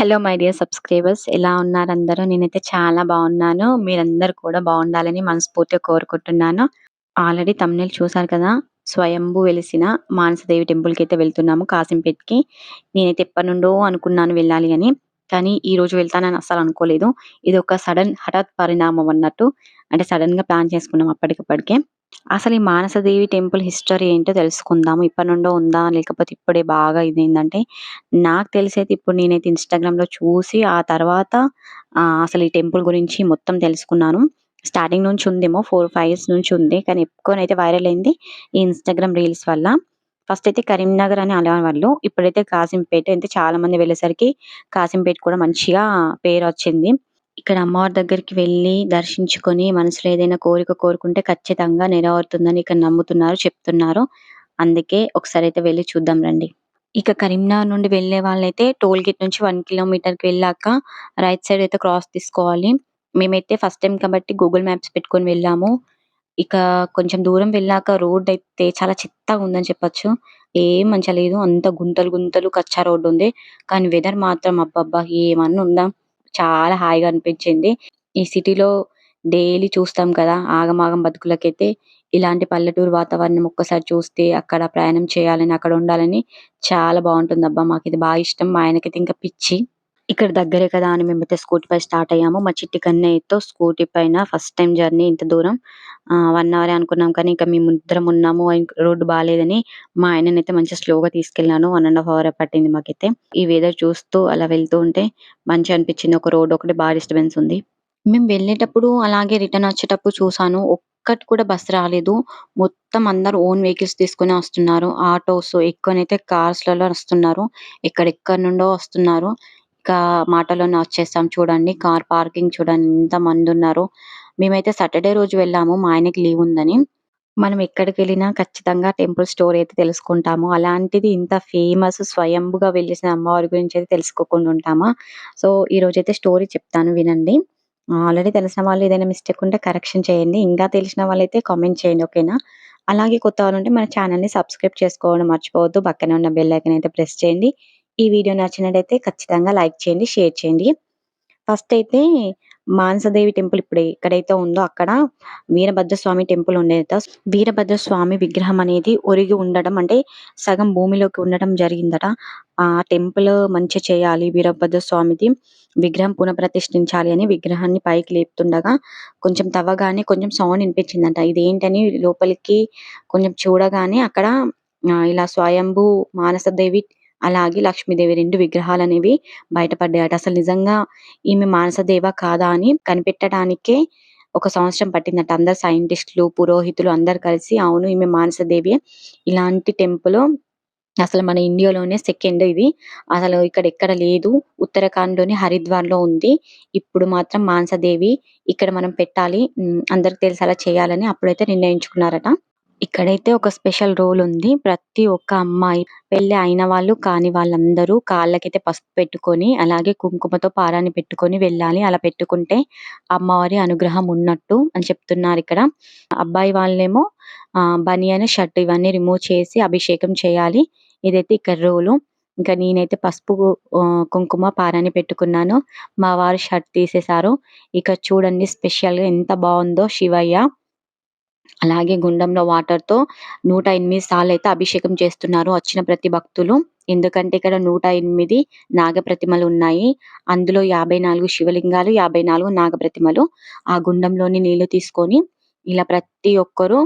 Hello my dear subscribers ఎలా ఉన్నారు అందరూ? నేనైతే చాలా బాగున్నాను. మీరందరూ కూడా బాగుండాలని మనస్ఫూర్తిగా కోరుకుంటున్నాను. ఆల్రెడీ తమిళ చూసారు కదా? స్వయంభూ వెలిసిన మానసదేవి టెంపుల్కి అయితే వెళ్తున్నాము కాసింపేట్కి నేనైతే ఎప్పటి నుండో అనుకున్నాను వెళ్ళాలి అని. కానీ ఈ రోజు వెళ్తానని అస్సలు అనుకోలేదు. ఇది ఒక సడన్ హఠాత్ పరిణామం అన్నట్టు. అంటే సడన్గా ప్లాన్ చేసుకున్నాం అప్పటికప్పటికే. అసలు ఈ మానసదేవి టెంపుల్ హిస్టరీ ఏంటో తెలుసుకుందాము ఇప్పటి నుండో ఉందా? లేకపోతే ఇప్పుడే బాగా ఇదేంటంటే నాకు తెలిసైతే ఇప్పుడు నేనైతే ఇన్‌స్టాగ్రామ్‌లో చూసి ఆ తర్వాత అసలు ఈ టెంపుల్ గురించి మొత్తం తెలుసుకున్నాను. స్టార్టింగ్ నుంచి ఉందేమో ఫోర్ ఫైవ్ ఇయర్స్ నుంచి ఉంది. కానీ ఎక్కువనైతే వైరల్ అయింది ఈ ఇన్స్టాగ్రామ్ రీల్స్ వల్ల. ఫస్ట్ అయితే కరీంనగర్ అని అనేవాళ్ళు ఇప్పుడైతే కాసింపేట అయితే చాలా మంది వెళ్ళేసరికి కాసింపేట కూడా మంచిగా పేరు వచ్చింది. ఇక్కడ అమ్మవారి దగ్గరికి వెళ్ళి దర్శించుకొని మనసులో ఏదైనా కోరిక కోరుకుంటే ఖచ్చితంగా నెరవేరుతుందని ఇక్కడ నమ్ముతున్నారు చెప్తున్నారు. అందుకే ఒకసారి అయితే వెళ్ళి చూద్దాం రండి. ఇక కరీంనగర్ నుండి వెళ్ళే వాళ్ళైతే టోల్ గేట్ నుంచి వన్ కిలోమీటర్కి వెళ్ళాక రైట్ సైడ్ అయితే క్రాస్ తీసుకోవాలి. మేమైతే ఫస్ట్ టైం కాబట్టి గూగుల్ మ్యాప్స్ పెట్టుకొని వెళ్ళాము. ఇక కొంచెం దూరం వెళ్ళాక రోడ్ అయితే చాలా చెత్తగా ఉందని చెప్పొచ్చు. ఏం మంచిగా లేదు అంత గుంతలు గుంతలు కచ్చా రోడ్ ఉంది. కానీ వెదర్ మాత్రం అబ్బబ్బా ఏమన్నా ఉందా? చాలా హాయిగా అనిపించింది. ఈ సిటీలో డైలీ చూస్తాం కదా ఆగమాగం బతుకులకైతే ఇలాంటి పల్లెటూరు వాతావరణం ఒక్కసారి చూస్తే అక్కడ ప్రయాణం చేయాలని అక్కడ ఉండాలని చాలా బాగుంటుంది అబ్బా మాకు ఇది బాగా ఇష్టం. మా ఆయనకైతే ఇంకా పిచ్చి. ఇక్కడ దగ్గరే కదా అని మేమైతే స్కూటీ పై స్టార్ట్ అయ్యాము. మా చిట్టి కన్నయ్యతో స్కూటీ పైన ఫస్ట్ టైం జర్నీ ఇంత దూరం. వన్ అవర్ అనుకున్నాం కానీ ఇంకా మేము ఇద్దరం ఉన్నాము. రోడ్డు బాగాలేదని మా ఆయననైతే మంచి స్లోగా తీసుకెళ్ళాను. వన్ అండ్ హాఫ్ అవర్ పట్టింది మాకైతే. ఈ వెదర్ చూస్తూ అలా వెళ్తూ ఉంటే మంచిగా అనిపించింది. ఒక రోడ్ ఒకటి బాగా డిస్టర్బెన్స్ ఉంది. మేము వెళ్ళేటప్పుడు అలాగే రిటర్న్ వచ్చేటప్పుడు చూసాను ఒక్కటి కూడా బస్ రాలేదు. మొత్తం అందరూ ఓన్ వెహికల్స్ తీసుకుని వస్తున్నారు. ఆటోస్ ఎక్కువనైతే కార్స్లలో వస్తున్నారు. ఎక్కడెక్కడ నుండో వస్తున్నారు. ఇంకా మాటలోనే వచ్చేసాం చూడండి కార్ పార్కింగ్ చూడండి ఎంత మంది ఉన్నారో. మేమైతే సాటర్డే రోజు వెళ్ళాము. మా ఆయనకి లీవ్ ఉందని. మనం ఎక్కడికి వెళ్ళినా ఖచ్చితంగా టెంపుల్ స్టోరీ అయితే తెలుసుకుంటాము. అలాంటిది ఇంత ఫేమస్ స్వయంగా వెళ్ళేసిన అమ్మవారి గురించి అయితే తెలుసుకోకుండా ఉంటామా? సో ఈ రోజు అయితే స్టోరీ చెప్తాను వినండి. ఆల్రెడీ తెలిసిన వాళ్ళు ఏదైనా మిస్టేక్ ఉంటే కరెక్షన్ చేయండి. ఇంకా తెలిసిన వాళ్ళైతే కామెంట్ చేయండి ఓకేనా? అలాగే కొత్త వాళ్ళు ఉంటే మన ఛానల్ని సబ్స్క్రైబ్ చేసుకోవడం మర్చిపోవద్దు. పక్కనే ఉన్న బెల్ ఐకన్ అయితే ప్రెస్ చేయండి. ఈ వీడియో నచ్చినట్టయితే ఖచ్చితంగా లైక్ చేయండి షేర్ చేయండి. ఫస్ట్ అయితే మానసదేవి టెంపుల్ ఇప్పుడు ఎక్కడైతే ఉందో అక్కడ వీరభద్ర స్వామి టెంపుల్ ఉండేది వీరభద్ర స్వామి విగ్రహం అనేది ఒరిగి ఉండడం అంటే సగం భూమిలోకి ఉండడం జరిగిందట. ఆ టెంపుల్ మంచి చేయాలి వీరభద్రస్వామిది విగ్రహం పునఃప్రతిష్ఠించాలి అని విగ్రహాన్ని పైకి లేపుతుండగా కొంచెం తవ్వగానే కొంచెం సౌండ్ వినిపించిందంట. ఇదేంటని లోపలికి కొంచెం చూడగానే అక్కడ ఇలా స్వయంభూ మానసదేవి అలాగే లక్ష్మీదేవి రెండు విగ్రహాలు అనేవి బయటపడ్డాయట. అసలు నిజంగా ఈమె మానసదేవ కాదా అని కనిపెట్టడానికే ఒక సంవత్సరం పట్టిందట. అందరు సైంటిస్టులు పురోహితులు అందరు కలిసి అవును ఈమె మానసదేవి ఇలాంటి టెంపుల్ అసలు మన ఇండియాలోనే సెకండ్ ఇది. అసలు ఇక్కడ ఎక్కడ లేదు. ఉత్తరాఖండ్లోని హరిద్వార్లో ఉంది. ఇప్పుడు మాత్రం మానసదేవి ఇక్కడ మనం పెట్టాలి. అందరికి తెలిసేలా చేయాలని అప్పుడైతే నిర్ణయించుకున్నారట. ఇక్కడైతే ఒక స్పెషల్ రోల్ ఉంది. ప్రతి ఒక్క అమ్మాయి పెళ్ళి అయిన వాళ్ళు కాని వాళ్ళందరూ కాళ్ళకైతే పసుపు పెట్టుకొని అలాగే కుంకుమతో పారాన్ని పెట్టుకొని వెళ్ళాలి. అలా పెట్టుకుంటే అమ్మవారి అనుగ్రహం ఉన్నట్టు అని చెప్తున్నారు ఇక్కడ. అబ్బాయి వాళ్ళేమో ఆ బనియన్ షర్ట్ ఇవన్నీ రిమూవ్ చేసి అభిషేకం చేయాలి. ఇదైతే ఇక్కడ రోలు. ఇంకా నేనైతే పసుపు కుంకుమ పారాన్ని పెట్టుకున్నాను. మా వారు షర్ట్ తీసేశారు. ఇక చూడండి స్పెషల్గా ఎంత బాగుందో శివయ్య. అలాగే గుండంలో వాటర్తో నూట ఎనిమిది సార్లు అయితే అభిషేకం చేస్తున్నారు వచ్చిన ప్రతి భక్తులు. ఎందుకంటే ఇక్కడ నూట ఎనిమిది నాగప్రతిమలు ఉన్నాయి. అందులో యాభై నాలుగు శివలింగాలు యాభై నాలుగు నాగప్రతిమలు ఆ గుండంలోని నీళ్ళు తీసుకొని ఇలా ప్రతి ఒక్కరు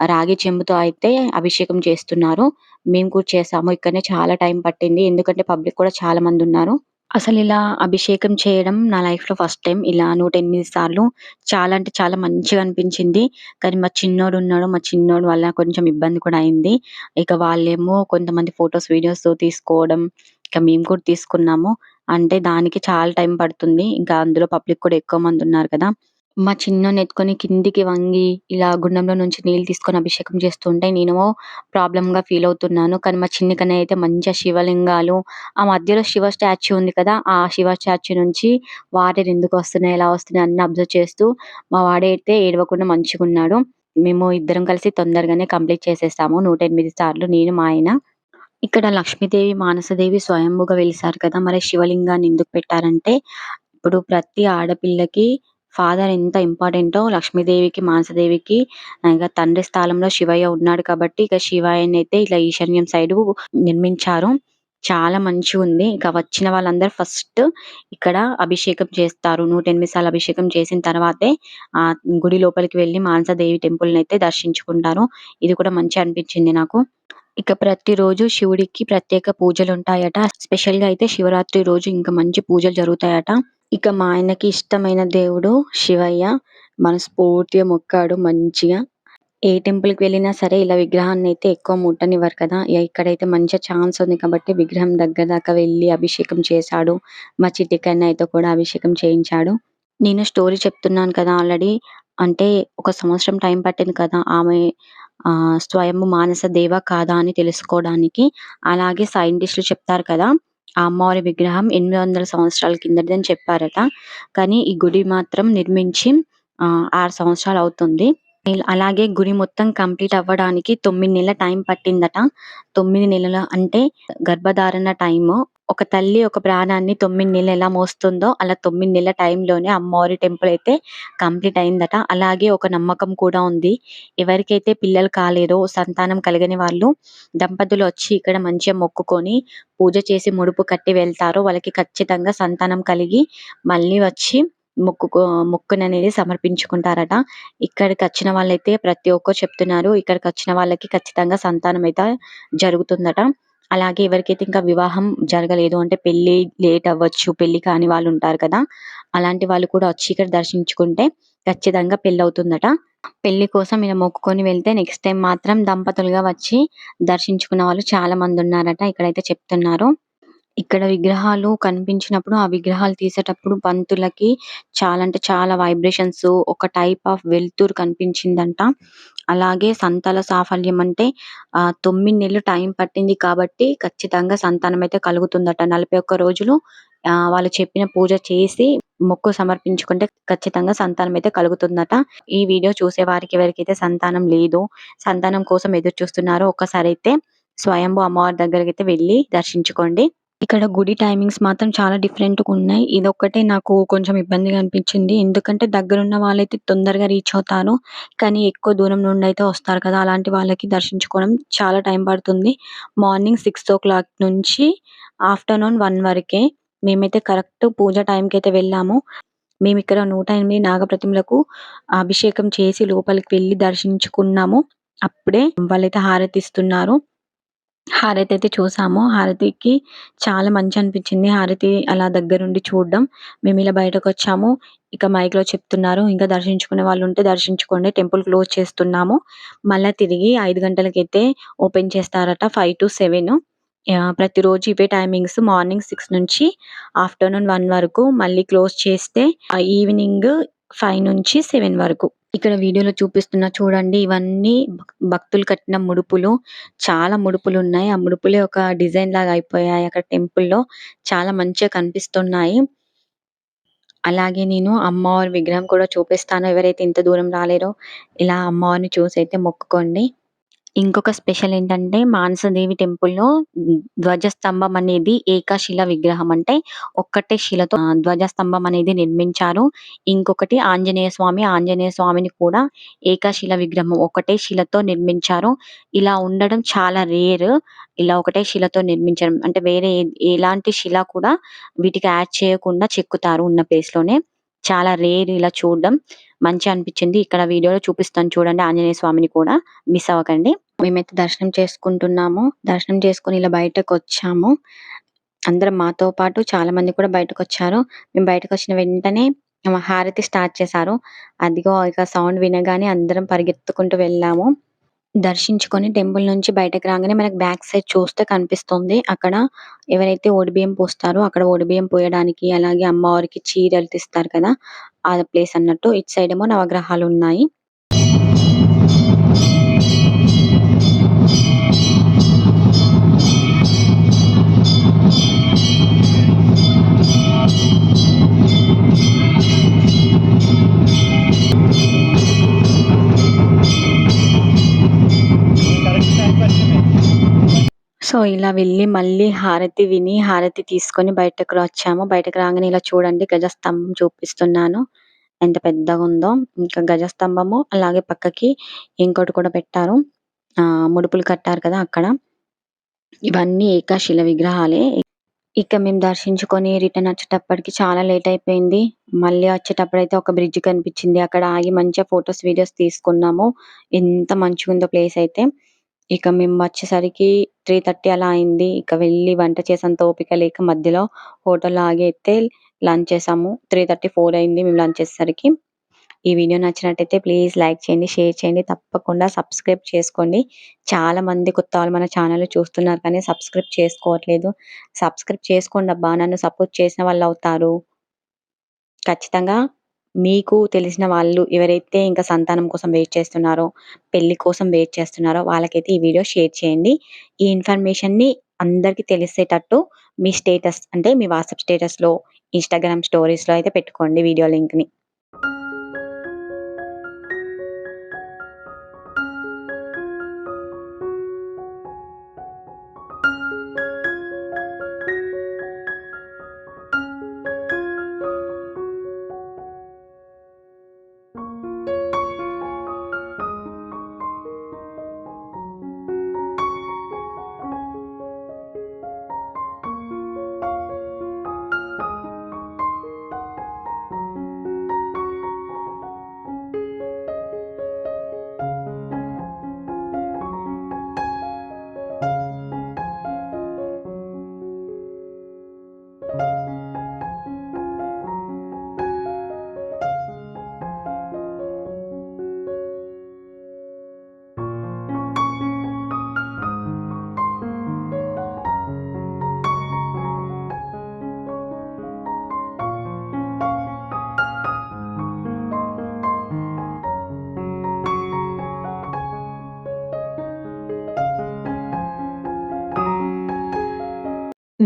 రాగి చెంబుతో అయితే అభిషేకం చేస్తున్నారు. మేము కూడా చేసాము. ఇక్కడనే చాలా టైం పట్టింది. ఎందుకంటే పబ్లిక్ కూడా చాలా మంది ఉన్నారు. అసలు ఇలా అభిషేకం చేయడం నా లైఫ్లో ఫస్ట్ టైం ఇలా నూట ఎనిమిది సార్లు చాలా అంటే చాలా మంచిగా అనిపించింది. కానీ మా చిన్నోడు ఉన్నాడు. మా చిన్నోడు వల్ల కొంచెం ఇబ్బంది కూడా అయింది. ఇక వాళ్ళేమో కొంతమంది ఫొటోస్ వీడియోస్ తీసుకోవడం ఇక మేము కూడా తీసుకున్నాము. అంటే దానికి చాలా టైం పడుతుంది. ఇంకా అందులో పబ్లిక్ కూడా ఎక్కువ మంది ఉన్నారు కదా. మా చిన్నోడిని ఎత్తుకొని కిందికి వంగి ఇలా గుండంలో నుంచి నీళ్ళు తీసుకొని అభిషేకం చేస్తుంటే నేనేమో ప్రాబ్లమ్గా ఫీల్ అవుతున్నాను. కానీ మా చిన్ని కన్నయ్య అయితే మంచిగా శివలింగాలు ఆ మధ్యలో శివ స్టాచ్యూ ఉంది కదా ఆ శివ స్టాచ్యూ నుంచి వాటర్ ఎందుకు వస్తున్నాయి ఎలా వస్తున్నాయి అన్ని అబ్జర్వ్ చేస్తూ మా వాడైతే ఏడవకుండా మంచిగా ఉన్నాడు. మేము ఇద్దరం కలిసి తొందరగానే కంప్లీట్ చేసేసాము నూట ఎనిమిది సార్లు నేను మా ఆయన. ఇక్కడ లక్ష్మీదేవి, మానసదేవి స్వయంభుగా వెలిసారు కదా! మరి శివలింగాన్ని ఎందుకు పెట్టారంటే, ఇప్పుడు ప్రతి ఆడపిల్లకి ఫాదర్ ఎంత ఇంపార్టెంటో లక్ష్మీదేవికి, మానసదేవికి ఇంకా తండ్రి స్థానంలో శివయ్య ఉన్నాడు కాబట్టి, ఇక శివయ్యనైతే ఇట్లా ఈశాన్యం సైడు నిర్మించారు. చాలా మంచిగుంది. ఇక వచ్చిన వాళ్ళందరూ ఫస్ట్ ఇక్కడ అభిషేకం చేస్తారు. 108 సార్లు అభిషేకం చేసిన తర్వాతే ఆ గుడి లోపలికి వెళ్ళి మానసదేవి టెంపుల్‌నైతే దర్శించుకుంటారు. ఇది కూడా మంచిగా అనిపించింది నాకు. ఇక ప్రతిరోజు శివుడికి ప్రత్యేక పూజలు ఉంటాయట స్పెషల్ స్పెషల్‌గా అయితే శివరాత్రి రోజు ఇంకా మంచి పూజలు జరుగుతాయట. ఇక మా ఆయనకి ఇష్టమైన దేవుడు శివయ్య. మనస్ఫూర్తిగా మొక్కాడు మంచిగా. ఏ టెంపుల్‌కి వెళ్ళినా సరే ఇలా విగ్రహాన్ని అయితే ఎక్కువ ముట్టనివ్వరు కదా! ఇక్కడైతే మంచిగా ఛాన్స్ ఉంది కాబట్టి విగ్రహం దగ్గర దాకా వెళ్ళి అభిషేకం చేశాడు. మా చిట్టికన్న అయితే కూడా అభిషేకం చేయించాడు. నేను స్టోరీ చెప్తున్నాను కదా ఆల్రెడీ. అంటే ఒక సంవత్సరం టైం పట్టింది కదా! ఆమె స్వయం మానస దేవ కాదా అని తెలుసుకోవడానికి. అలాగే సైంటిస్టులు చెప్తారు కదా! ఆ అమ్మవారి విగ్రహం 800 సంవత్సరాల కిందటిదని చెప్పారట. కానీ ఈ గుడి మాత్రం నిర్మించి ఆ ఆరు సంవత్సరాలు అవుతుంది. అలాగే గుడి మొత్తం కంప్లీట్ అవ్వడానికి తొమ్మిది నెలల టైం పట్టిందట. తొమ్మిది నెలల అంటే గర్భధారణ టైము. ఒక తల్లి ఒక ప్రాణాన్ని తొమ్మిది నెలలు ఎలా మోస్తుందో అలా తొమ్మిది నెలల టైంలోనే అమ్మవారి టెంపుల్ అయితే కంప్లీట్ అయిందట. అలాగే ఒక నమ్మకం కూడా ఉంది. ఎవరికైతే పిల్లలు కాలేదో, సంతానం కలగని వాళ్ళు దంపతులు వచ్చి ఇక్కడ మంచిగా మొక్కుకొని, పూజ చేసి ముడుపు కట్టి వెళ్తారో వాళ్ళకి ఖచ్చితంగా సంతానం కలిగి మళ్ళీ వచ్చి మొక్కు మొక్కుని అనేది సమర్పించుకుంటారట. ఇక్కడికచ్చిన వాళ్ళైతే ప్రతి ఒక్కరు చెప్తున్నారు. ఇక్కడికి వచ్చిన వాళ్ళకి ఖచ్చితంగా సంతానం అయితే జరుగుతుందట. అలాగే ఎవరికైతే ఇంకా వివాహం జరగలేదు అంటే పెళ్ళి లేట్ అవ్వచ్చు. పెళ్ళి కాని వాళ్ళు ఉంటారు కదా! అలాంటి వాళ్ళు కూడా వచ్చి ఇక్కడ దర్శించుకుంటే ఖచ్చితంగా పెళ్ళవుతుందట. పెళ్ళి కోసం ఇలా మొక్కుకొని వెళ్తే నెక్స్ట్ టైం మాత్రం దంపతులుగా వచ్చి దర్శించుకున్న వాళ్ళు చాలా మంది ఉన్నారట ఇక్కడైతే చెప్తున్నారు. ఇక్కడ విగ్రహాలు కనిపించినప్పుడు, ఆ విగ్రహాలు తీసేటప్పుడు పంతులకి చాలా అంటే చాలా వైబ్రేషన్స్ ఒక టైప్ ఆఫ్ వెలుతురు కనిపించిందంట. అలాగే సంతాన సాఫల్యం అంటే ఆ తొమ్మిది నెలలు టైం పట్టింది కాబట్టి ఖచ్చితంగా సంతానం అయితే కలుగుతుందట. 41 రోజులు వాళ్ళు చెప్పిన పూజ చేసి మొక్కు సమర్పించుకుంటే ఖచ్చితంగా సంతానం అయితే కలుగుతుందట. ఈ వీడియో చూసే వారికి ఎవరికైతే సంతానం లేదు సంతానం కోసం ఎదురు చూస్తున్నారో ఒక్కసారి అయితే స్వయంభూ అమ్మవారి దగ్గర అయితే వెళ్ళి దర్శించుకోండి. ఇక్కడ గుడి టైమింగ్స్ మాత్రం చాలా డిఫరెంట్‌గున్నాయి. ఇదొక్కటే నాకు కొంచెం ఇబ్బందిగా అనిపించింది. ఎందుకంటే దగ్గరున్న వాళ్ళైతే తొందరగా రీచ్ అవుతారు. కానీ ఎక్కువ దూరం నుండి అయితే వస్తారు కదా! అలాంటి వాళ్ళకి దర్శించుకోవడం చాలా టైం పడుతుంది. మార్నింగ్ 6:00 నుంచి ఆఫ్టర్‌నూన్ వన్ వరకే. మేమైతే కరెక్ట్ పూజ టైంకైతే వెళ్ళాము. మేము ఇక్కడ నూట ఎనిమిది నాగప్రతిమలకు అభిషేకం చేసి లోపలికి వెళ్ళి దర్శించుకున్నాము. అప్పుడే వాళ్ళైతే హారతిస్తున్నారు. హారతి అయితే చూసాము. హారతికి చాలా మంచిగా అనిపించింది. హారతి అలా దగ్గరుండి చూడడం. మేము ఇలా బయటకు వచ్చాము ఇక మైక్‌లో చెప్తున్నారు. ఇంకా దర్శించుకునే వాళ్ళు ఉంటే దర్శించుకోండి. టెంపుల్ క్లోజ్ చేస్తున్నాము. మళ్ళా తిరిగి ఐదు గంటలకైతే ఓపెన్ చేస్తారట. ఫైవ్ టు సెవెన్ ప్రతిరోజు ఇవే టైమింగ్స్ మార్నింగ్ సిక్స్ నుంచి ఆఫ్టర్‌నూన్ వన్ వరకు. మళ్ళీ క్లోజ్ చేస్తే ఫైవ్ నుంచి సెవెన్ వరకు. ఇక్కడ వీడియోలో చూపిస్తున్నా చూడండి. ఇవన్నీ భక్తులు కట్టిన ముడుపులు. చాలా ముడుపులు ఉన్నాయి ఆ ముడుపులే ఒక డిజైన్ లాగా అయిపోయాయి అక్కడ టెంపుల్‌లో. చాలా మంచిగా కనిపిస్తున్నాయి. అలాగే నేను అమ్మవారి విగ్రహం కూడా చూపిస్తాను. ఎవరైతే ఇంత దూరం రాలేరో ఇలా అమ్మవారిని చూసి అయితే మొక్కుకోండి. ఇంకొక స్పెషల్ ఏంటంటే మానసదేవి టెంపుల్‌లో ధ్వజస్తంభం అనేది ఏకశిల విగ్రహం. అంటే ఒక్కటే శిలతో ధ్వజస్తంభం అనేది నిర్మించారు. ఇంకొకటి ఆంజనేయ స్వామి. ఆంజనేయ స్వామిని కూడా ఏకశిల విగ్రహం ఒకటే శిలతో నిర్మించారు. ఇలా ఉండడం చాలా రేర్. ఇలా ఒకటే శిలతో నిర్మించడం. అంటే వేరే ఎలాంటి శిల కూడా వీటికి యాడ్ చేయకుండా చెక్కుతారు ఉన్న ప్లేస్‌లోనే. చాలా రేర్ ఇలా చూడడం. మంచిగా అనిపించింది. ఇక్కడ వీడియోలో చూపిస్తాను చూడండి ఆంజనేయ స్వామిని కూడా. మిస్ అవ్వకండి. మేమైతే దర్శనం చేసుకుంటున్నాము. దర్శనం చేసుకొని ఇలా బయటకు వచ్చాము అందరం మాతో పాటు చాలా మంది కూడా బయటకు వచ్చారు మేము బయటకు వచ్చిన వెంటనే హారతి స్టార్ట్ చేశారు. అదిగో ఇక సౌండ్ వినగానే అందరం పరిగెత్తుకుంటూ వెళ్ళాము. దర్శించుకొని టెంపుల్ నుంచి బయటకు రాగానే మనకు బ్యాక్ సైడ్ చూస్తే కనిపిస్తుంది. అక్కడ ఎవరైతే ఒడిబియ్యం పోస్తారో అక్కడ ఒడిబియ్యం పోయడానికి అలాగే అమ్మవారికి చీరలు తీస్తారు కదా! ఆ ప్లేస్ అన్నట్టు. ఇటు సైడ్ ఏమో నవగ్రహాలు ఉన్నాయి ఇలా వెళ్ళి మళ్ళీ హారతి విని, హారతి తీసుకొని బయటకు వచ్చాము. బయటకు రాగానే ఇలా చూడండి గజస్తంభం చూపిస్తున్నాను. ఎంత పెద్దగా ఉందో ఇంకా గజస్తంభము అలాగే పక్కకి ఇంకోటి కూడా పెట్టారు. ఆ ముడుపులు కట్టారు కదా! అక్కడ. ఇవన్నీ ఏకాశిల విగ్రహాలే. ఇక మేము దర్శించుకొని రిటర్న్ వచ్చేటప్పటికి చాలా లేట్ అయిపోయింది. మళ్ళీ వచ్చేటప్పుడైతే ఒక బ్రిడ్జ్ కనిపించింది. అక్కడ ఆగి మంచిగా ఫోటోస్, వీడియోస్ తీసుకున్నాము. ఎంత మంచిగుందో ప్లేస్ అయితే. ఇక మేము వచ్చేసరికి 3:30 అలా అయింది. ఇక వెళ్ళి వంట చేసేంత ఓపిక లేక మధ్యలో హోటల్‌లో ఆగి అయితే లంచ్ చేసాము. 3:30, 4 అయింది మేము లంచ్ చేసేసరికి. ఈ వీడియో నచ్చినట్టయితే ప్లీజ్ లైక్ చేయండి, షేర్ చేయండి. తప్పకుండా సబ్స్క్రైబ్ చేసుకోండి. చాలా మంది కొత్త వాళ్ళు మన ఛానల్ చూస్తున్నారు కానీ సబ్స్క్రైబ్ చేసుకోవట్లేదు. సబ్స్క్రైబ్ చేసుకోండబ్బా! నన్ను సపోర్ట్ చేసిన వాళ్ళు అవుతారు ఖచ్చితంగా మీకు తెలిసిన వాళ్ళు ఎవరైతే ఇంకా సంతానం కోసం వెయిట్ చేస్తున్నారో, పెళ్ళి కోసం వెయిట్ చేస్తున్నారో వాళ్ళకైతే ఈ వీడియో షేర్ చేయండి. ఈ ఇన్ఫర్మేషన్‌ని అందరికి తెలిసేటట్టు మీ స్టేటస్ అంటే మీ వాట్సాప్ స్టేటస్‌లో, ఇన్‌స్టాగ్రామ్ స్టోరీస్‌లో అయితే పెట్టుకోండి వీడియో లింక్‌ని.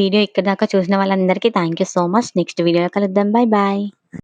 వీడియో ఇక్కడ దాకా చూసిన వాళ్ళందరికీ thank you so much. Next వీడియోలో కలుద్దాం. Bye bye.